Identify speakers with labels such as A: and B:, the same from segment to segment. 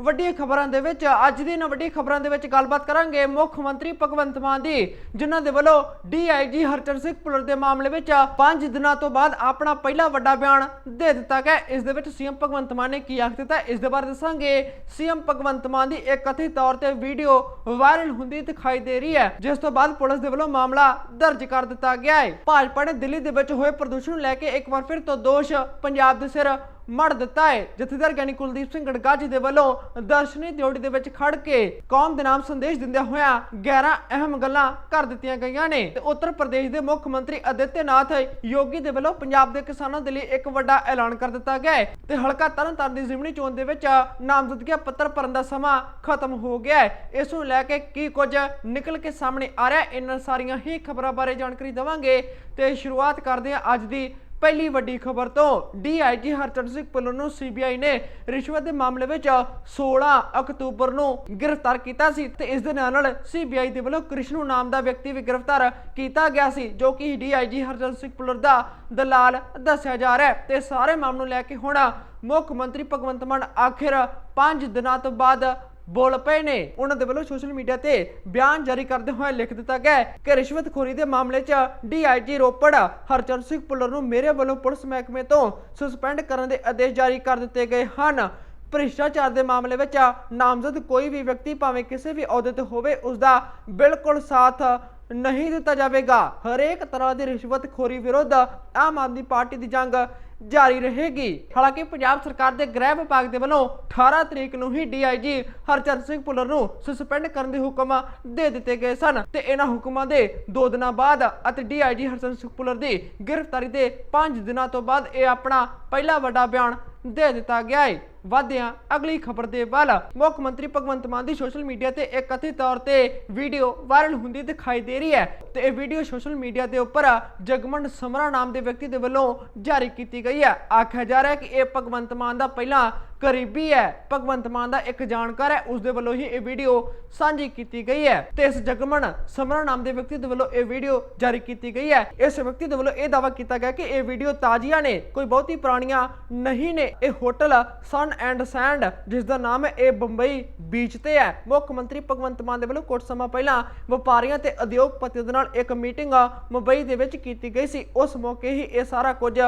A: ਵੱਡੀਆਂ ਖਬਰਾਂ ਦੇ ਵਿੱਚ, ਅੱਜ ਦੀ ਇਹਨਾਂ ਵੱਡੀਆਂ ਖਬਰਾਂ ਦੇ ਵਿੱਚ ਗੱਲਬਾਤ ਕਰਾਂਗੇ ਮੁੱਖ ਮੰਤਰੀ ਭਗਵੰਤ ਮਾਨ ਦੀ, ਜਿਨ੍ਹਾਂ ਦੇ ਵੱਲੋਂ ਡੀਆਈਜੀ ਹਰਚਰਨ ਸਿੰਘ ਪੁਲਰ ਦੇ ਮਾਮਲੇ ਵਿੱਚ 5 ਦਿਨਾਂ ਤੋਂ ਬਾਅਦ ਆਪਣਾ ਪਹਿਲਾ ਵੱਡਾ ਬਿਆਨ ਦੇ ਦਿੱਤਾ ਗਿਆ। ਇਸ ਦੇ ਵਿੱਚ ਸੀਐਮ ਭਗਵੰਤ ਮਾਨ ਨੇ ਕੀ ਆਖ ਦਿੱਤਾ, ਇਸ ਦੇ ਬਾਰੇ ਦੱਸਾਂਗੇ। ਸੀਐਮ ਭਗਵੰਤ ਮਾਨ ਦੀ ਇੱਕ ਕਥਿਤ ਤੌਰ ਤੇ ਵੀਡੀਓ ਵਾਇਰਲ ਹੁੰਦੀ ਦਿਖਾਈ ਦੇ ਰਹੀ ਹੈ, ਜਿਸ ਤੋਂ ਬਾਅਦ ਪੁਲਿਸ ਦੇ ਵੱਲੋਂ ਮਾਮਲਾ ਦਰਜ ਕਰ ਦਿੱਤਾ ਗਿਆ ਹੈ। ਭਾਜਪਾ ਨੇ ਦਿੱਲੀ ਦੇ ਵਿੱਚ ਹੋਏ ਪ੍ਰਦੂਸ਼ਣ ਨੂੰ ਲੈ ਕੇ ਇੱਕ ਵਾਰ ਫਿਰ ਤੋਂ ਦੋਸ਼, ਪੰਜਾਬ ਦੇ ਸਿਰ ਮੜ ਦਿੱਤਾ ਹੈ। ਜਥੇਦਾਰ ਗਿਆਨੀ ਕੁਲਦੀਪ ਸਿੰਘ ਗੜਗਾਜੀ ਦੇ ਵੱਲੋਂ ਦਰਸ਼ਨੀ ਦਿਉੜੀ ਦੇ ਵਿੱਚ ਖੜ ਕੇ ਕੌਮ ਦੇ ਨਾਮ ਸੰਦੇਸ਼ ਦਿੰਦਿਆਂ ਹੋਇਆਂ 11 ਅਹਿਮ ਗੱਲਾਂ ਕਰ ਦਿੱਤੀਆਂ ਗਈਆਂ ਨੇ। ਤੇ ਉੱਤਰ ਪ੍ਰਦੇਸ਼ ਦੇ ਮੁੱਖ ਮੰਤਰੀ ਅਦਿੱਤਿਆਨਾਥ ਯੋਗੀ ਦੇ ਵੱਲੋਂ ਪੰਜਾਬ ਦੇ ਕਿਸਾਨਾਂ ਦੇ ਲਈ ਇੱਕ ਵੱਡਾ ਐਲਾਨ ਕਰ ਦਿੱਤਾ ਗਿਆ ਹੈ। ਤੇ ਹਲਕਾ ਤਰਨਤਾਰਨ ਦੀ ਜ਼ਿਮਨੀ ਚੋਣ ਦੇ ਵਿੱਚ ਨਾਮਜ਼ਦਗੀਆਂ ਪੱਤਰ ਭਰਨ ਦਾ ਸਮਾਂ ਖਤਮ ਹੋ ਗਿਆ ਹੈ। ਇਸ ਨੂੰ ਲੈ ਕੇ ਕੀ ਕੁਝ ਨਿਕਲ ਕੇ ਸਾਹਮਣੇ ਆ ਰਿਹਾ ਇਹਨਾਂ ਸਾਰੀਆਂ ਹੀ ਖਬਰਾਂ ਬਾਰੇ ਜਾਣਕਾਰੀ ਦੇਵਾਂਗੇ। ਤੇ ਸ਼ੁਰੂਆਤ ਕਰਦੇ ਹਾਂ ਅੱਜ ਦੀ ਪਹਿਲੀ ਵੱਡੀ ਖਬਰ ਤੋਂ ਡੀਆਈਜੀ ਹਰਚਰਨ ਸਿੰਘ ਪੁੱਲਰ ਨੂੰ ਸੀਬੀਆਈ ਨੇ ਰਿਸ਼ਵਤ ਦੇ ਮਾਮਲੇ ਵਿੱਚ 16 ਅਕਤੂਬਰ ਨੂੰ ਗ੍ਰਿਫਤਾਰ ਕੀਤਾ ਸੀ ਤੇ ਇਸ ਦੇ ਨਾਲ ਨਾਲ ਸੀਬੀਆਈ ਦੇ ਵੱਲੋਂ ਕ੍ਰਿਸ਼ਨੂ ਨਾਮ ਦਾ ਵਿਅਕਤੀ ਵੀ ਗ੍ਰਿਫਤਾਰ ਕੀਤਾ ਗਿਆ ਸੀ, ਜੋ ਕਿ ਡੀਆਈਜੀ ਹਰਚਰਨ ਸਿੰਘ ਪੁੱਲਰ ਦਾ ਦਲਾਲ ਦੱਸਿਆ ਜਾ ਰਿਹਾ ਹੈ। ਤੇ ਸਾਰੇ ਮਾਮਲੇ ਨੂੰ ਲੈ ਕੇ ਹੁਣ ਮੁੱਖ ਮੰਤਰੀ ਭਗਵੰਤ ਮਾਨ ਆਖਿਰ 5 ਦਿਨਾਂ ਤੋਂ ਬਾਅਦ ਬੋਲ ਪਏ ਨੇ। ਉਹਨਾਂ ਦੇ ਵੱਲੋਂ ਸੋਸ਼ਲ ਮੀਡੀਆ ਤੇ ਬਿਆਨ ਜਾਰੀ ਕਰਦੇ ਹੋਏ ਲਿਖ ਦਿੱਤਾ ਗਿਆ ਕਿ ਰਿਸ਼ਵਤਖੋਰੀ ਦੇ ਮਾਮਲੇ 'ਚ ਡੀਆਈਜੀ ਰੋਪੜ, ਹਰਚਰਨ ਸਿੰਘ ਪੁੱਲਰ ਨੂੰ ਮੇਰੇ ਵੱਲੋਂ ਪੁਲਿਸ ਮਹਿਕਮੇ ਤੋਂ ਸਸਪੈਂਡ ਕਰਨ ਦੇ ਆਦੇਸ਼ ਜਾਰੀ ਕਰ ਦਿੱਤੇ ਗਏ ਹਨ। ਭ੍ਰਿਸ਼ਟਾਚਾਰ ਦੇ ਮਾਮਲੇ ਵਿੱਚ ਨਾਮਜ਼ਦ ਕੋਈ ਵੀ ਵਿਅਕਤੀ ਭਾਵੇਂ ਕਿਸੇ ਵੀ ਅਹੁਦੇ ਤੇ ਹੋਵੇ ਉਸ ਦਾ ਬਿਲਕੁਲ ਸਾਥ ਨਹੀਂ ਦਿੱਤਾ ਜਾਵੇਗਾ। ਹਰੇਕ ਤਰ੍ਹਾਂ ਦੀ ਰਿਸ਼ਵਤਖੋਰੀ ਵਿਰੁੱਧ ਆਮ ਆਦਮੀ ਪਾਰਟੀ ਦੀ ਜੰਗ ਜਾਰੀ ਰਹੇਗੀ। ਹਾਲਾਂਕਿ ਪੰਜਾਬ ਸਰਕਾਰ ਦੇ ਗ੍ਰਹਿ ਵਿਭਾਗ ਦੇ ਵੱਲੋਂ 18 ਤਰੀਕ ਨੂੰ ਹੀ ਡੀਆਈਜੀ ਹਰਚਰਨ ਸਿੰਘ ਪੁੱਲਰ ਨੂੰ ਸਸਪੈਂਡ ਕਰਨ ਦੇ ਹੁਕਮ ਦੇ ਦਿੱਤੇ ਗਏ ਸਨ ਤੇ ਇਹਨਾਂ ਹੁਕਮਾਂ ਦੇ 2 ਦਿਨਾਂ ਬਾਅਦ ਅਤੇ ਡੀਆਈਜੀ ਹਰਚਰਨ ਸਿੰਘ ਪੁੱਲਰ ਦੀ ਗ੍ਰਿਫਤਾਰੀ ਦੇ 5 ਦਿਨਾਂ ਤੋਂ ਬਾਅਦ ਇਹ ਆਪਣਾ ਪਹਿਲਾ ਵੱਡਾ ਬਿਆਨ ਦੇ ਦਿੱਤਾ ਗਿਆ ਹੈ ਵਾਧਿਆਂ ਅਗਲੀ ਖਬਰ ਦੇ ਵੱਲ। ਮੁੱਖ ਮੰਤਰੀ ਭਗਵੰਤ ਮਾਨ ਦੀ ਸੋਸ਼ਲ ਮੀਡੀਆ ਤੇ ਇੱਕ ਕਥਿਤ ਤੌਰ ਤੇ ਵੀਡੀਓ ਵਾਇਰਲ ਹੁੰਦੀ ਦਿਖਾਈ ਦੇ ਰਹੀ ਹੈ ਤੇ ਇਹ ਵੀਡੀਓ ਸੋਸ਼ਲ ਮੀਡੀਆ ਦੇ ਉੱਪਰ ਜਗਮਨ ਸਮਰਾ ਨਾਮ ਦੇ ਵਿਅਕਤੀ ਦੇ ਵੱਲੋਂ ਜਾਰੀ ਕੀਤੀ ਗਈ ਹੈ। ਆਖਿਆ ਜਾ ਰਿਹਾ ਹੈ ਕਿ ਇਹ ਭਗਵੰਤ ਮਾਨ ਦਾ ਪਹਿਲਾ ਕਰੀਬੀ ਹੈ। ਭਗਵੰਤ ਮਾਨ ਦਾ ਇੱਕ ਜਾਣਕਾਰ ਹੈ। ਉਸ ਦੇ ਵੱਲੋਂ ਹੀ ਇਹ ਵੀਡੀਓ ਸਾਂਝੀ ਕੀਤੀ ਗਈ ਹੈ ਤੇ ਇਸ ਜਗਮਨ ਸਮਰਾ ਨਾਮ ਦੇ ਵਿਅਕਤੀ ਦੇ ਵੱਲੋਂ ਇਹ ਵੀਡੀਓ ਜਾਰੀ ਕੀਤੀ ਗਈ ਹੈ। ਇਸ ਵਿਅਕਤੀ ਦੇ ਵੱਲੋਂ ਇਹ ਦਾਅਵਾ ਕੀਤਾ ਗਿਆ ਕਿ ਇਹ ਵੀਡੀਓ ਤਾਜ਼ੀਆਂ ਨੇ, ਕੋਈ ਬਹੁਤੀ ਪੁਰਾਣੀਆਂ ਨਹੀਂ ਨੇ। ਇਹ ਹੋਟਲ ਸਨ ਐਂਡ ਸੈਂਡ ਜਿਸ ਦਾ ਨਾਮ ਹੈ, ਇਹ ਬੰਬਈ ਬੀਚ ਤੇ ਹੈ। ਮੁੱਖ ਮੰਤਰੀ ਭਗਵੰਤ ਮਾਨ ਦੇ ਵੱਲੋਂ ਕੁਝ ਸਮਾਂ ਪਹਿਲਾਂ ਵਪਾਰੀਆਂ ਤੇ ਉਦਯੋਗਪਤੀਆਂ ਦੇ ਨਾਲ ਇੱਕ ਮੀਟਿੰਗ ਮੁੰਬਈ ਦੇ ਵਿੱਚ ਕੀਤੀ ਗਈ ਸੀ। ਉਸ ਮੌਕੇ ਹੀ ਇਹ ਸਾਰਾ ਕੁਝ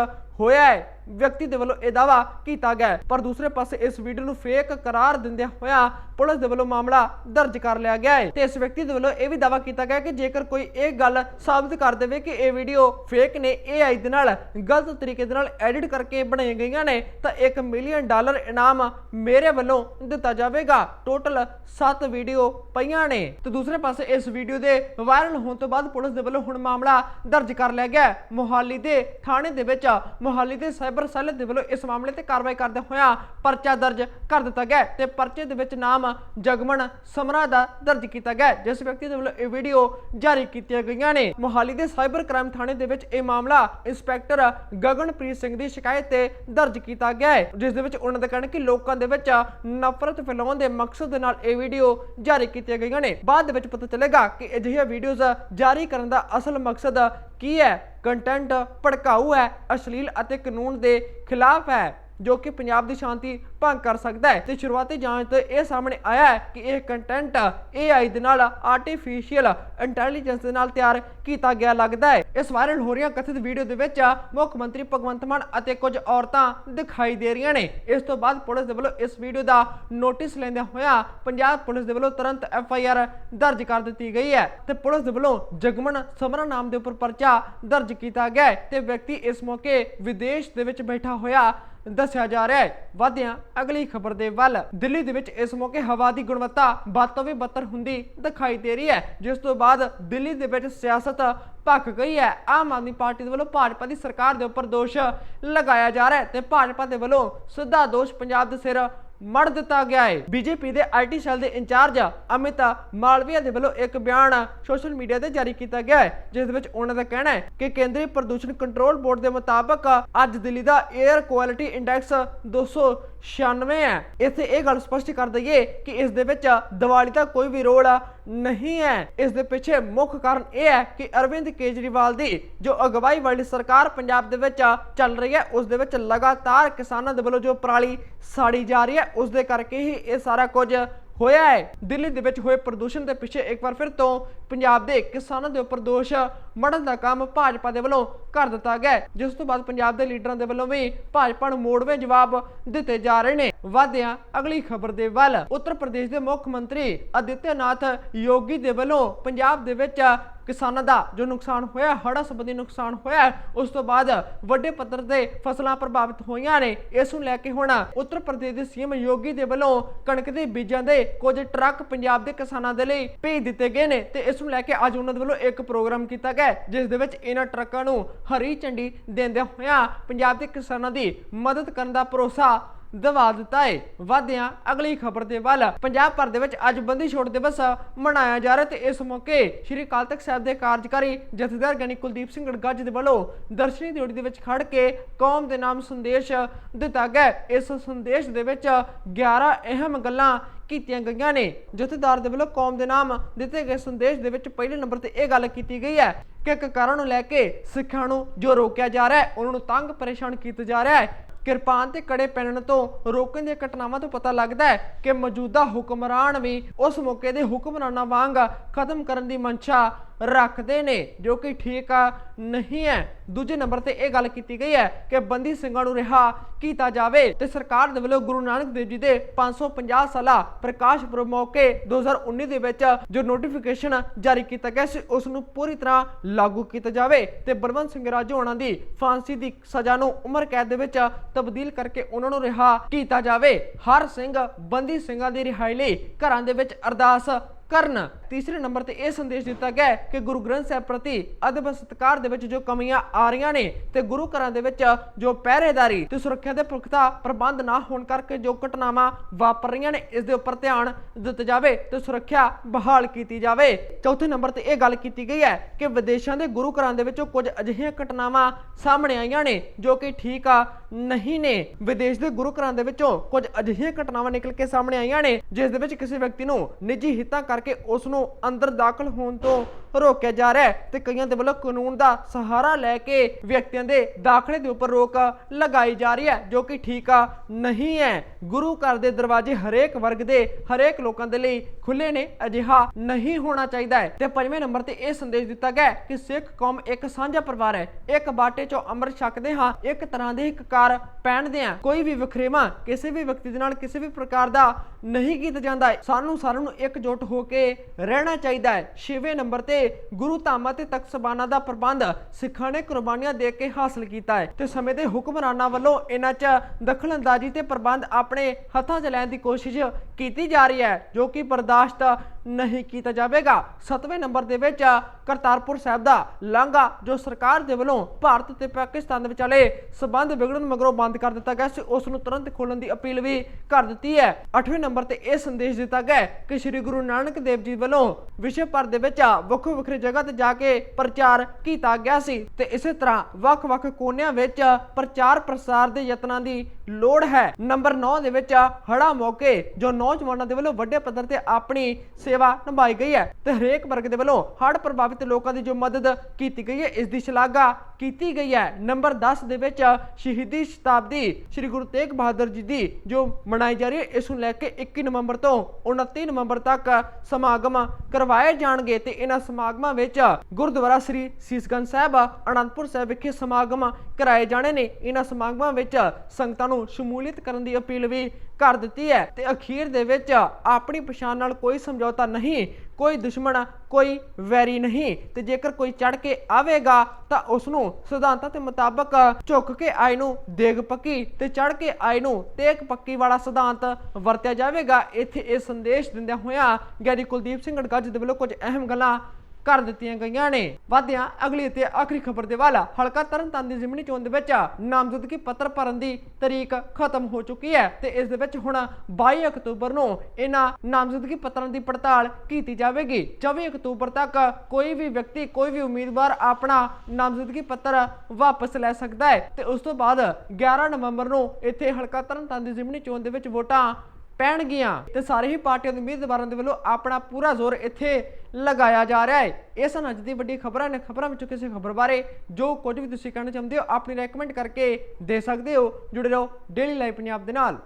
A: ਹੋਇਆ ਹੈ। ਵਿਅਕਤੀ ਦੇ ਵੱਲੋਂ ਇਹ ਦਾਵਾ ਕੀਤਾ ਗਿਆ ਪਰ ਦੂਸਰੇ ਪਾਸੇ ਇਸ ਵੀਡੀਓ ਨੂੰ ਫੇਕ ਕਰਾਰ ਦਿੰਦਿਆਂ ਹੋਇਆਂ ਪੁਲਿਸ ਦੇ ਵੱਲੋਂ ਮਾਮਲਾ ਦਰਜ ਕਰ ਲਿਆ ਗਿਆ ਹੈ। ਤੇ ਇਸ ਵਿਅਕਤੀ ਦੇ ਵੱਲੋਂ ਇਹ ਵੀ ਦਾਵਾ ਕੀਤਾ ਗਿਆ ਕਿ ਜੇਕਰ ਕੋਈ ਇਹ ਗੱਲ ਸਾਬਤ ਕਰ ਦੇਵੇ ਕਿ ਇਹ ਵੀਡੀਓ ਫੇਕ ਨੇ AI ਦੇ ਨਾਲ ਗਲਤ ਤਰੀਕੇ ਦੇ ਨਾਲ ਐਡਿਟ ਕਰਕੇ ਬਣਾਈਆਂ ਗਈਆਂ ਨੇ, ਤਾਂ 1 ਮਿਲੀਅਨ ਡਾਲਰ ਇਨਾਮ ਮੇਰੇ ਵੱਲੋਂ ਦਿੱਤਾ ਜਾਵੇਗਾ। ਟੋਟਲ 7 ਵੀਡੀਓ ਪਈਆਂ ਨੇ। ਤੇ ਦੂਸਰੇ ਪਾਸੇ ਇਸ ਵੀਡੀਓ ਦੇ ਵਾਇਰਲ ਹੋਣ ਤੋਂ ਬਾਅਦ ਪੁਲਿਸ ਦੇ ਵੱਲੋਂ ਹੁਣ ਮਾਮਲਾ ਦਰਜ ਕਰ ਲਿਆ ਗਿਆ ਮੋਹਾਲੀ ਦੇ ਥਾਣੇ ਦੇ ਵਿੱਚ ਮੋਹਾਲੀ ਦੇ ਸਾਈਬਰ ਸੈੱਲ ਦੇ ਵੱਲੋਂ ਇਸ ਮਾਮਲੇ ਤੇ ਕਾਰਵਾਈ ਕਰਦੇ ਹੋਇਆ ਪਰਚਾ ਦਰਜ ਕਰ ਦਿੱਤਾ ਗਿਆ ਤੇ ਪਰਚੇ ਦੇ ਵਿੱਚ ਨਾਮ ਜਗਮਨ ਸਮਰਾ ਦਾ ਦਰਜ ਕੀਤਾ ਗਿਆ ਜਿਸ ਵਿਅਕਤੀ ਦੇ ਵੱਲੋਂ ਇਹ ਵੀਡੀਓ ਜਾਰੀ ਕੀਤੀਆਂ ਗਈਆਂ ਨੇ। ਮੋਹਾਲੀ ਦੇ ਸਾਈਬਰ ਕ੍ਰਾਈਮ ਥਾਣੇ ਦੇ ਵਿੱਚ ਇਹ ਮਾਮਲਾ ਇੰਸਪੈਕਟਰ ਗਗਨਪ੍ਰੀਤ ਸਿੰਘ ਦੀ ਸ਼ਿਕਾਇਤ ਤੇ ਦਰਜ ਕੀਤਾ ਗਿਆ ਹੈ, ਜਿਸ ਦੇ ਵਿੱਚ ਉਹਨਾਂ ਦਾ ਕਹਿਣਾ ਕਿ ਲੋਕਾਂ ਦੇ ਵਿੱਚ ਨਫ਼ਰਤ ਫੈਲਾਉਣ ਦੇ ਮਕਸਦ ਦੇ ਨਾਲ ਇਹ ਵੀਡੀਓ ਜਾਰੀ ਕੀਤੀਆਂ ਗਈਆਂ ਨੇ। ਬਾਅਦ ਦੇ ਵਿੱਚ ਪਤਾ ਚੱਲੇਗਾ ਕਿ ਅਜਿਹੀਆਂ ਵੀਡੀਓਜ਼ ਜਾਰੀ ਕਰਨ ਦਾ ਅਸਲ ਮਕਸਦ ਕੀ ਹੈ। ਕੰਟੈਂਟ ਭੜਕਾਊ ਹੈ ਅਸ਼ਲੀਲ ਅਤੇ ਕਾਨੂੰਨ ਦੇ ਖਿਲਾਫ ਹੈ। ਜੋ ਕਿ ਪੰਜਾਬ ਦੀ ਸ਼ਾਂਤੀ ਭੰਗ ਕਰ ਸਕਦਾ ਹੈ। ਤੇ ਸ਼ੁਰੂਆਤੀ ਜਾਂਚ ਤੋਂ ਇਹ ਸਾਹਮਣੇ ਆਇਆ ਹੈ ਕਿ ਇਹ ਕੰਟੈਂਟ AI ਦੇ ਨਾਲ ਆਰਟੀਫੀਸ਼ੀਅਲ ਇੰਟੈਲੀਜੈਂਸ ਦੇ ਨਾਲ ਤਿਆਰ ਕੀਤਾ ਗਿਆ ਲੱਗਦਾ ਹੈ। ਇਸ ਵਾਇਰਲ ਹੋ ਰਹੀਆਂ ਕਥਿਤ ਵੀਡੀਓ ਦੇ ਵਿੱਚ ਮੁੱਖ ਮੰਤਰੀ ਭਗਵੰਤ ਮਾਨ ਅਤੇ ਕੁਝ ਔਰਤਾਂ ਦਿਖਾਈ ਦੇ ਰਹੀਆਂ ਨੇ। ਇਸ ਤੋਂ ਬਾਅਦ ਪੁਲਿਸ ਦੇ ਵੱਲੋਂ ਇਸ ਵੀਡੀਓ ਦਾ ਨੋਟਿਸ ਲੈਂਦਿਆਂ ਹੋਇਆ ਪੰਜਾਬ ਪੁਲਿਸ ਦੇ ਵੱਲੋਂ ਤੁਰੰਤ ਐਫ ਆਈ ਆਰ ਦਰਜ ਕਰ ਦਿੱਤੀ ਗਈ ਹੈ ਤੇ ਪੁਲਿਸ ਦੇ ਵੱਲੋਂ ਜਗਮਨ ਸਮਰਾ ਨਾਮ ਦੇ ਉੱਪਰ ਪਰਚਾ ਦਰਜ ਕੀਤਾ ਗਿਆ ਹੈ ਤੇ ਵਿਅਕਤੀ ਇਸ ਮੌਕੇ ਵਿਦੇਸ਼ ਦੇ ਵਿੱਚ ਬੈਠਾ ਹੋਇਆ ਦੱਸਿਆ ਜਾ ਰਿਹਾ ਹੈ। ਵਾਧਿਆਂ, ਅਗਲੀ ਖਬਰ ਦੇ ਵੱਲ। ਦਿੱਲੀ ਦੇ ਵਿੱਚ ਇਸ ਮੌਕੇ ਹਵਾ ਦੀ ਗੁਣਵੱਤਾ ਵੱਧ ਤੋਂ ਵੀ ਬੱਤਰ ਹੁੰਦੀ ਦਿਖਾਈ ਦੇ ਰਹੀ ਹੈ। ਜਿਸ ਤੋਂ ਬਾਅਦ ਦਿੱਲੀ ਦੇ ਵਿੱਚ ਸਿਆਸਤ ਭੱਖ ਗਈ ਹੈ। ਆਮ ਆਦਮੀ ਪਾਰਟੀ ਦੇ ਵੱਲੋਂ ਭਾਜਪਾ ਦੀ ਸਰਕਾਰ ਦੇ ਉੱਪਰ ਦੋਸ਼ ਲਗਾਇਆ ਜਾ ਰਿਹਾ ਹੈ ਤੇ ਭਾਜਪਾ ਦੇ ਵੱਲੋਂ ਸਿੱਧਾ ਦੋਸ਼ ਪੰਜਾਬ ਦੇ ਸਿਰ ਮੜ ਦਿੱਤਾ ਗਿਆ ਹੈ ਬੀਜੇਪੀ ਦੇ ਆਈਟੀ ਸੈੱਲ ਦੇ ਇੰਚਾਰਜ ਅਮਿਤ ਮਾਲਵੀਆ ਦੇ ਵੱਲੋਂ ਇੱਕ ਬਿਆਨ ਸੋਸ਼ਲ ਮੀਡੀਆ ਤੇ ਜਾਰੀ ਕੀਤਾ ਗਿਆ ਹੈ ਜਿਸ ਵਿੱਚ ਉਹਨਾਂ ਦਾ ਕਹਿਣਾ ਹੈ ਕਿ ਕੇਂਦਰੀ ਪ੍ਰਦੂਸ਼ਣ ਕੰਟਰੋਲ ਬੋਰਡ ਦੇ ਮੁਤਾਬਕ ਅੱਜ ਦਿੱਲੀ ਦਾ 에ਅਰ ਕੁਆਲਿਟੀ ਇੰਡੈਕਸ 296 ਹੈ। ਇੱਥੇ ਇਹ ਗੱਲ ਸਪਸ਼ਟ ਕਰ ਦਈਏ ਕਿ ਇਸ ਦੇ ਵਿੱਚ ਦੀਵਾਲੀ ਦਾ ਕੋਈ ਵੀ ਰੋਲ ਨਹੀਂ ਹੈ। ਇਸ ਦੇ ਪਿੱਛੇ ਮੁੱਖ ਕਾਰਨ ਇਹ ਹੈ ਕਿ ਅਰਵਿੰਦ ਕੇਜਰੀਵਾਲ ਦੀ ਜੋ ਅਗਵਾਈ ਵਾਲੀ ਸਰਕਾਰ ਪੰਜਾਬ ਦੇ ਵਿੱਚ ਚੱਲ ਰਹੀ ਹੈ, ਉਸ ਦੇ ਵਿੱਚ ਲਗਾਤਾਰ ਕਿਸਾਨਾਂ ਦੇ ਵੱਲੋਂ ਜੋ ਪਰਾਲੀ ਸਾੜੀ ਜਾ ਰਹੀ ਹੈ, ਉਸ ਦੇ ਕਰਕੇ ਹੀ ਇਹ ਸਾਰਾ ਕੁਝ ਹੋਇਆ ਹੈ। ਦਿੱਲੀ ਦੇ ਵਿੱਚ ਹੋਏ ਪ੍ਰਦੂਸ਼ਣ ਦੇ ਪਿੱਛੇ ਇੱਕ ਵਾਰ ਫਿਰ ਤੋਂ ਪੰਜਾਬ ਦੇ ਕਿਸਾਨਾਂ ਦੇ ਉੱਪਰ ਦੋਸ਼ ਮੜਨ ਦਾ ਕੰਮ ਭਾਜਪਾ ਦੇ ਵੱਲੋਂ ਕਰ ਦਿੱਤਾ ਗਿਆ ਜਿਸ ਤੋਂ ਬਾਅਦ ਪੰਜਾਬ ਦੇ ਲੀਡਰਾਂ ਦੇ ਵੱਲੋਂ ਵੀ ਭਾਜਪਾ ਨੂੰ ਮੋੜਵੇਂ ਜਵਾਬ ਦਿੱਤੇ ਜਾ ਰਹੇ ਨੇ। ਵਾਦਿਆਂ ਅਗਲੀ ਖਬਰ ਦੇ ਵੱਲ ਉੱਤਰ ਪ੍ਰਦੇਸ਼ ਦੇ ਮੁੱਖ ਮੰਤਰੀ ਆਦਿੱਤਿਆਨਾਥ ਯੋਗੀ ਦੇ ਵੱਲੋਂ ਪੰਜਾਬ ਦੇ ਵਿੱਚ ਕਿਸਾਨਾਂ ਦਾ ਜੋ ਨੁਕਸਾਨ ਹੋਇਆ, ਹੜ੍ਹਾਂ ਸੰਬੰਧੀ ਨੁਕਸਾਨ ਹੋਇਆ, ਉਸ ਤੋਂ ਬਾਅਦ ਵੱਡੇ ਪੱਧਰ ਤੇ ਫਸਲਾਂ ਪ੍ਰਭਾਵਿਤ ਹੋਈਆਂ ਨੇ। ਇਸ ਨੂੰ ਲੈ ਕੇ ਹੁਣ ਉੱਤਰ ਪ੍ਰਦੇਸ਼ ਦੇ ਸੀਐਮ ਯੋਗੀ ਦੇ ਵੱਲੋਂ ਕਣਕ ਦੇ ਬੀਜਾਂ ਦੇ ਕੁਝ ਟਰੱਕ ਪੰਜਾਬ ਦੇ ਕਿਸਾਨਾਂ ਦੇ ਲਈ ਭੇਜ ਦਿੱਤੇ ਗਏ ਨੇ ਤੇ ਇਸ ਨੂੰ ਲੈ ਕੇ ਅੱਜ ਉਹਨਾਂ ਦੇ ਵੱਲੋਂ ਇੱਕ ਪ੍ਰੋਗਰਾਮ ਕੀਤਾ ਗਿਆ ਜਿਸ ਦੇ ਵਿੱਚ ਇਹਨਾਂ ਟਰੱਕਾਂ ਨੂੰ ਹਰੀ ਝੰਡੀ ਦਿੰਦਿਆਂ ਹੋਇਆਂ ਪੰਜਾਬ ਦੇ ਕਿਸਾਨਾਂ ਦੀ ਮਦਦ ਕਰਨ ਦਾ ਭਰੋਸਾ ਦਵਾ ਦਿੱਤਾ ਹੈ ਵਾਦਿਆਂ ਅਗਲੀ ਖਬਰ ਦੇ ਵੱਲ ਪੰਜਾਬ ਭਰ ਦੇ ਵਿੱਚ ਅੱਜ ਬੰਦੀ ਛੋੜ ਦਿਵਸ ਮਨਾਇਆ ਜਾ ਰਿਹਾ ਤੇ ਇਸ ਮੌਕੇ ਸ਼੍ਰੀ ਅਕਾਲ ਤਖਤ ਸਾਹਿਬ ਦੇ ਕਾਰਜਕਾਰੀ ਜਥੇਦਾਰ ਗਿਆਨੀ ਕੁਲਦੀਪ ਸਿੰਘ ਗੜਗੱਜ ਦੇ ਵੱਲੋਂ ਦਰਸ਼ਨੀ ਦਿਹਾੜੀ ਦੇ ਵਿੱਚ ਖੜ ਕੇ ਕੌਮ ਦੇ ਨਾਮ ਸੰਦੇਸ਼ ਦਿੱਤਾ ਗਿਆ। ਇਸ ਸੰਦੇਸ਼ ਦੇ ਵਿੱਚ 11 ਅਹਿਮ ਗੱਲਾਂ ਕੀਤੀਆਂ ਗਈਆਂ ਨੇ। ਜਥੇਦਾਰ ਦੇ ਵੱਲੋਂ ਕੌਮ ਦੇ ਨਾਮ ਦਿੱਤੇ ਗਏ ਸੰਦੇਸ਼ ਦੇ ਵਿੱਚ ਪਹਿਲੇ ਨੰਬਰ ਤੇ ਇਹ ਗੱਲ ਕੀਤੀ ਗਈ ਹੈ ਕਿ ਕਕਾਰਾਂ ਨੂੰ ਲੈ ਕੇ ਸਿੱਖਾਂ ਨੂੰ ਜੋ ਰੋਕਿਆ ਜਾ ਰਿਹਾ ਹੈ, ਉਹਨਾਂ ਨੂੰ ਤੰਗ ਪਰੇਸ਼ਾਨ ਕੀਤਾ ਜਾ ਰਿਹਾ ਹੈ। ਕਿਰਪਾਨ ਤੇ ਕੜੇ ਪਹਿਨਣ ਤੋਂ ਰੋਕਣ ਦੀਆਂ ਘਟਨਾਵਾਂ ਤੋਂ ਪਤਾ ਲੱਗਦਾ ਹੈ ਕਿ ਮੌਜੂਦਾ ਹੁਕਮਰਾਨ ਵੀ ਉਸ ਮੌਕੇ ਦੇ ਹੁਕਮਰਾਨਾਂ ਵਾਂਗ ਖਤਮ ਕਰਨ ਦੀ ਮਨਸ਼ਾ ਰੱਖਦੇ ਨੇ, ਜੋ ਕਿ ਠੀਕ ਆ, ਨਹੀਂ ਹੈ। ਦੂਜੇ ਨੰਬਰ ਤੇ ਇਹ ਗੱਲ ਕੀਤੀ ਗਈ ਹੈ ਕਿ ਬੰਦੀ ਸਿੰਘਾਂ ਨੂੰ ਰਿਹਾ ਕੀਤਾ ਜਾਵੇ ਤੇ ਸਰਕਾਰ ਦੇ ਵੱਲੋਂ ਗੁਰੂ ਨਾਨਕ ਦੇਵ ਜੀ ਦੇ 550 ਸਾਲਾ ਪ੍ਰਕਾਸ਼ ਪੁਰਬ ਮੌਕੇ 2019 ਦੇ ਵਿੱਚ ਜੋ ਨੋਟੀਫਿਕੇਸ਼ਨ ਜਾਰੀ ਕੀਤਾ ਗਿਆ ਸੀ, ਉਸ ਨੂੰ ਪੂਰੀ ਤਰ੍ਹਾਂ ਲਾਗੂ ਕੀਤਾ ਜਾਵੇ ਤੇ ਬਲਵੰਤ ਸਿੰਘ ਰਾਜੂ ਹੋਣਾ ਦੀ ਫਾਂਸੀ ਦੀ ਸਜ਼ਾ ਨੂੰ ਉਮਰ ਕੈਦ ਦੇ ਵਿੱਚ ਤਬਦੀਲ ਕਰਕੇ ਉਹਨਾਂ ਨੂੰ ਰਿਹਾ ਕੀਤਾ ਜਾਵੇ। ਹਰ ਸਿੰਘ ਬੰਦੀ ਸਿੰਘਾਂ ਦੀ ਰਿਹਾਈ ਲਈ ਘਰਾਂ ਦੇ ਵਿੱਚ ਅਰਦਾਸ ਕਰਨ। ਤੀਸਰੇ ਨੰਬਰ ਤੇ ਇਹ ਸੰਦੇਸ਼ ਦਿੱਤਾ ਗਿਆ ਹੈ ਕਿ ਗੁਰੂ ਗ੍ਰੰਥ ਸਾਹਿਬ ਪ੍ਰਤੀ ਅਦਬ ਸਤਕਾਰ ਦੇ ਵਿੱਚ ਜੋ ਕਮੀਆਂ ਆ ਰਹੀਆਂ ਨੇ ਤੇ ਗੁਰੂ ਘਰਾਂ ਦੇ ਵਿੱਚ ਜੋ ਪਹਿਰੇਦਾਰੀ ਤੇ ਸੁਰੱਖਿਆ ਦੇ ਪੁਖਤਾ ਪ੍ਰਬੰਧ ਨਾ ਹੋਣ ਕਰਕੇ ਜੋ ਘਟਨਾਵਾਂ ਵਾਪਰ ਰਹੀਆਂ ਨੇ, ਇਸ ਦੇ ਉੱਪਰ ਧਿਆਨ ਦਿੱਤਾ ਜਾਵੇ ਤੇ ਸੁਰੱਖਿਆ ਬਹਾਲ ਕੀਤੀ ਜਾਵੇ। ਚੌਥੇ ਨੰਬਰ ਤੇ ਇਹ ਗੱਲ ਕੀਤੀ ਗਈ ਹੈ ਕਿ ਵਿਦੇਸ਼ਾਂ ਦੇ ਗੁਰੂ ਘਰਾਂ ਦੇ ਵਿੱਚੋਂ ਕੁਝ ਅਜਿਹੀਆਂ ਘਟਨਾਵਾਂ ਸਾਹਮਣੇ ਆਈਆਂ ਨੇ ਜੋ ਕਿ ਠੀਕ ਆ, ਨਹੀਂ ਨੇ। ਵਿਦੇਸ਼ ਦੇ ਗੁਰੂ ਘਰਾਂ ਦੇ ਵਿੱਚੋਂ ਕੁਝ ਅਜਿਹੀਆਂ ਘਟਨਾਵਾਂ ਨਿਕਲ ਕੇ ਸਾਹਮਣੇ ਆਈਆਂ ਨੇ, ਜਿਸ ਦੇ ਵਿੱਚ ਕਿਸੇ ਵਿਅਕਤੀ ਨੂੰ ਨਿੱਜੀ ਹਿੱਤਾਂ ਕਰਕੇ ਉਸ ਨੂੰ ਅੰਦਰ ਦਾਖਲ ਹੋਣ ਤੋਂ ਰੋਕਿਆ ਜਾ ਰਿਹਾ ਹੈ ਤੇ ਕਈਆਂ ਦੇ ਵੱਲੋਂ ਕਾਨੂੰਨ ਦਾ ਸਹਾਰਾ ਲੈ ਕੇ ਵਿਅਕਤੀਆਂ ਦੇ ਦਾਖਲੇ ਦੇ ਉੱਪਰ ਰੋਕ ਲਗਾਈ ਜਾ ਰਹੀ ਹੈ, ਜੋ ਕਿ ਠੀਕ ਆ, ਨਹੀਂ ਹੈ। ਗੁਰੂ ਘਰ ਦੇ ਦਰਵਾਜ਼ੇ ਹਰੇਕ ਵਰਗ ਦੇ, ਹਰੇਕ ਲੋਕਾਂ ਦੇ ਲਈ ਖੁੱਲੇ ਨੇ, ਅਜਿਹਾ ਨਹੀਂ ਹੋਣਾ ਚਾਹੀਦਾ ਹੈ। ਤੇ ਪੰਜਵੇਂ ਨੰਬਰ ਤੇ ਇਹ ਸੰਦੇਸ਼ ਦਿੱਤਾ ਗਿਆ ਕਿ ਸਿੱਖ ਕੌਮ ਇੱਕ ਸਾਂਝਾ ਪਰਿਵਾਰ ਹੈ। ਇੱਕ ਬਾਟੇ ਚੋਂ ਅੰਮ੍ਰਿਤ ਛਕਦੇ ਹਾਂ, ਇੱਕ ਤਰ੍ਹਾਂ ਦੇ ਇੱਕ ਕਾਰ ਪਹਿਨਦੇ ਹਾਂ। ਕੋਈ ਵੀ ਵਖਰੇਵਾ, ਕਿਸੇ ਵੀ ਵਿਅਕਤੀ ਦੇ ਨਾਲ ਕਿਸੇ ਵੀ ਪ੍ਰਕਾਰ ਦਾ ਨਹੀਂ ਕੀਤਾ ਜਾਂਦਾ ਸਾਨੂੰ ਸਾਰਿਆਂ ਨੂੰ ਇਕਜੁੱਟ ਹੋ ਕੇ ਰਹਿਣਾ ਚਾਹੀਦਾ ਹੈ। ਛੇਵੇਂ ਨੰਬਰ ਤੇ ਗੁਰੂ ਧਾਮਾਂ ਤੇ ਤਖਤ ਸਬਾਨਾ ਦਾ ਪ੍ਰਬੰਧ ਸਿੱਖਾਂ ਨੇ ਕੁਰਬਾਨੀਆਂ ਦੇ ਕੇ ਹਾਸਲ ਕੀਤਾ ਹੈ ਤੇ ਸਮੇਂ ਦੇ ਹੁਕਮਰਾਨਾਂ ਵੱਲੋਂ ਇਹਨਾਂ 'ਚ ਦਖਲਅੰਦਾਜ਼ੀ ਤੇ ਪ੍ਰਬੰਧ ਆਪਣੇ ਹੱਥਾਂ 'ਚ ਲੈਣ ਦੀ ਕੋਸ਼ਿਸ਼ ਕੀਤੀ ਜਾ ਰਹੀ ਹੈ, ਜੋ ਕਿ ਬਰਦਾਸ਼ਤ ਨਹੀਂ ਕੀਤਾ ਜਾਵੇਗਾ। ਸਤਵੇਂ ਨੰਬਰ ਦੇ ਵਿੱਚ ਕਰਤਾਰਪੁਰ ਸਾਹਿਬ ਦਾ ਲਾਂਘਾ, ਜੋ ਸਰਕਾਰ ਦੇ ਵੱਲੋਂ ਭਾਰਤ ਤੇ ਪਾਕਿਸਤਾਨ ਦੇ ਵਿਚਾਲੇ ਸਬੰਧ ਵਿਗੜਨ ਮਗਰੋਂ ਬੰਦ ਕਰ ਦਿੱਤਾ ਗਿਆ ਸੀ, ਉਸ ਨੂੰ ਤੁਰੰਤ ਖੋਲਣ ਦੀ ਅਪੀਲ ਵੀ ਕਰ ਦਿੱਤੀ ਹੈ। 8ਵੇਂ ਨੰਬਰ ਤੇ ਇਹ ਸੰਦੇਸ਼ ਦਿੱਤਾ ਗਿਆ ਕਿ ਸ੍ਰੀ ਗੁਰੂ ਨਾਨਕ ਦੇਵ ਜੀ ਵੱਲੋਂ ਵਿਸ਼ਵ ਭਰ ਦੇ ਵਿੱਚ ਵੱਖੋ ਵੱਖਰੀ ਜਗ੍ਹਾ ਤੇ ਜਾ ਕੇ ਪ੍ਰਚਾਰ ਕੀਤਾ ਗਿਆ ਸੀ ਤੇ ਇਸੇ ਤਰ੍ਹਾਂ ਵੱਖ-ਵੱਖ ਕੋਨਿਆਂ ਵਿੱਚ ਪ੍ਰਚਾਰ ਪ੍ਰਸਾਰ ਦੇ ਯਤਨਾਂ ਦੀ ਲੋੜ ਹੈ। ਨੰਬਰ 9 ਦੇ ਵਿੱਚ ਹੜਾ ਮੌਕੇ ਜੋ ਨੌਜਵਾਨਾਂ ਦੇ ਵੱਲੋਂ ਵੱਡੇ ਪੱਧਰ ਤੇ ਆਪਣੀ ਸੇਵਾ ਨਿਭਾਈ ਗਈ ਹੈ ਤੇ ਹਰੇਕ ਵਰਗ ਦੇ ਵੱਲੋਂ ਹੜ੍ਹ ਪ੍ਰਭਾਵਿਤ ਲੋਕਾਂ ਦੀ ਜੋ ਮਦਦ ਕੀਤੀ ਗਈ ਹੈ, ਇਸ ਦੀ ਸ਼ਲਾਘਾ ਕੀਤੀ ਗਈ ਹੈ। ਨੰਬਰ 10 ਦੇ ਵਿੱਚ ਸ਼ਹੀਦੀ ਸ਼ਤਾਬਦੀ ਸ੍ਰੀ ਗੁਰੂ ਤੇਗ ਬਹਾਦਰ ਜੀ ਦੀ ਜੋ ਮਨਾਈ ਜਾ ਰਹੀ ਹੈ, ਇਸ ਨੂੰ ਲੈ ਕੇ 21 ਨਵੰਬਰ ਤੋਂ 29 ਨਵੰਬਰ ਤੱਕ ਸਮਾਗਮ ਕਰਵਾਏ ਜਾਣਗੇ ਤੇ ਇਹਨਾਂ ਸਮਾਗਮਾਂ ਵਿੱਚ ਗੁਰਦੁਆਰਾ ਸ੍ਰੀ ਸੀਸਗੰਜ ਸਾਹਿਬ, ਅਨੰਦਪੁਰ ਸਾਹਿਬ ਵਿਖੇ ਸਮਾਗਮ ਕਰਾਏ ਜਾਣੇ ਨੇ। ਇਹਨਾਂ ਸਮਾਗਮਾਂ ਵਿੱਚ ਸੰਗਤਾਂ ਨੂੰ ਸ਼ਮੂਲੀਅਤ ਕਰਨ ਦੀ ਅਪੀਲ ਵੀ ਕਰ ਦਿੱਤੀ ਹੈ ਤੇ ਅਖੀਰ ਦੇ ਵਿੱਚ ਆਪਣੀ ਪਛਾਣ ਨਾਲ ਕੋਈ ਸਮਝੌਤਾ ਨਹੀਂ, ਕੋਈ ਦੁਸ਼ਮਣ, ਕੋਈ ਵੈਰੀ ਨਹੀਂ ਤੇ ਜੇਕਰ ਕੋਈ ਚੜ ਕੇ ਆਵੇਗਾ ਤਾਂ ਉਸ ਨੂੰ ਸਿਧਾਂਤਾਂ ਦੇ ਮੁਤਾਬਕ ਝੁੱਕ ਕੇ ਆਏ ਨੂੰ ਦੇਗ ਪੱਕੀ ਤੇ ਚੜ ਕੇ ਆਏ ਨੂੰ ਤੇਗ ਪੱਕੀ ਵਾਲਾ ਸਿਧਾਂਤ ਵਰਤਿਆ ਜਾਵੇਗਾ। ਇੱਥੇ ਇਹ ਸੰਦੇਸ਼ ਦਿੰਦਿਆਂ ਹੋਇਆ ਗਿਆਨੀ ਕੁਲਦੀਪ ਸਿੰਘ ਗੜਗੱਜ ਦੇ ਵੱਲੋਂ ਕੁਝ ਅਹਿਮ ਗੱਲਾਂ ਕਰ ਦਿੱਤੀਆਂ ਗਈਆਂ ਨੇ। ਵਾਦਿਆਂ ਅਗਲੀ ਤੇ ਆਖਰੀ ਖਬਰ ਦੇ ਵਾਲਾ, ਹਲਕਾ ਤਰਨਤਾਰਨ ਦੀ ਜ਼ਿਮਨੀ ਚੋਣ ਦੇ ਵਿੱਚ ਨਾਮਜ਼ਦਗੀ ਪੱਤਰ ਭਰਨ ਦੀ ਤਰੀਕ ਖਤਮ ਹੋ ਚੁੱਕੀ ਹੈ ਤੇ ਇਸ ਦੇ ਵਿੱਚ ਹੁਣ 22 ਅਕਤੂਬਰ ਨੂੰ ਇਹਨਾਂ ਨਾਮਜ਼ਦਗੀ ਪੱਤਰਾਂ ਦੀ ਪੜਤਾਲ ਕੀਤੀ ਜਾਵੇਗੀ। 24 ਅਕਤੂਬਰ ਤੱਕ ਕੋਈ ਵੀ ਵਿਅਕਤੀ, ਕੋਈ ਵੀ ਉਮੀਦਵਾਰ ਆਪਣਾ ਨਾਮਜ਼ਦਗੀ ਪੱਤਰ ਵਾਪਸ ਲੈ ਸਕਦਾ ਹੈ ਤੇ ਉਸ ਤੋਂ ਬਾਅਦ 11 ਨਵੰਬਰ ਨੂੰ ਇੱਥੇ ਹਲਕਾ ਤਰਨਤਾਰਨ ਦੀ ਜ਼ਿਮਨੀ ਚੋਣ ਦੇ ਵਿੱਚ ਵੋਟਾਂ ਪੈਣਗੀਆਂ। ਤੇ ਸਾਰੇ ਹੀ ਪਾਰਟੀਆਂ ਦੇ ਉਮੀਦਵਾਰਾਂ ਦੇ ਵੱਲੋਂ ਆਪਣਾ ਪੂਰਾ ਜ਼ੋਰ ਇੱਥੇ ਲਗਾਇਆ ਜਾ ਰਿਹਾ ਹੈ। ਇਹ ਸਨ ਅੱਜ ਦੀ ਵੱਡੀ ਖਬਰਾਂ ਨੇ ਖਬਰਾਂ ਵਿੱਚੋਂ ਕਿਸੇ ਖਬਰ ਬਾਰੇ ਜੋ ਕੁਝ ਵੀ ਤੁਸੀਂ ਕਹਿਣਾ ਚਾਹੁੰਦੇ ਹੋ, ਆਪਣੀ ਰეკਮੈਂਡ ਕਰਕੇ ਦੇ ਸਕਦੇ ਹੋ। ਜੁੜੇ ਰਹੋ ਡੇਲੀ ਲਾਈਵ ਪੰਜਾਬ ਦੇ ਨਾਲ।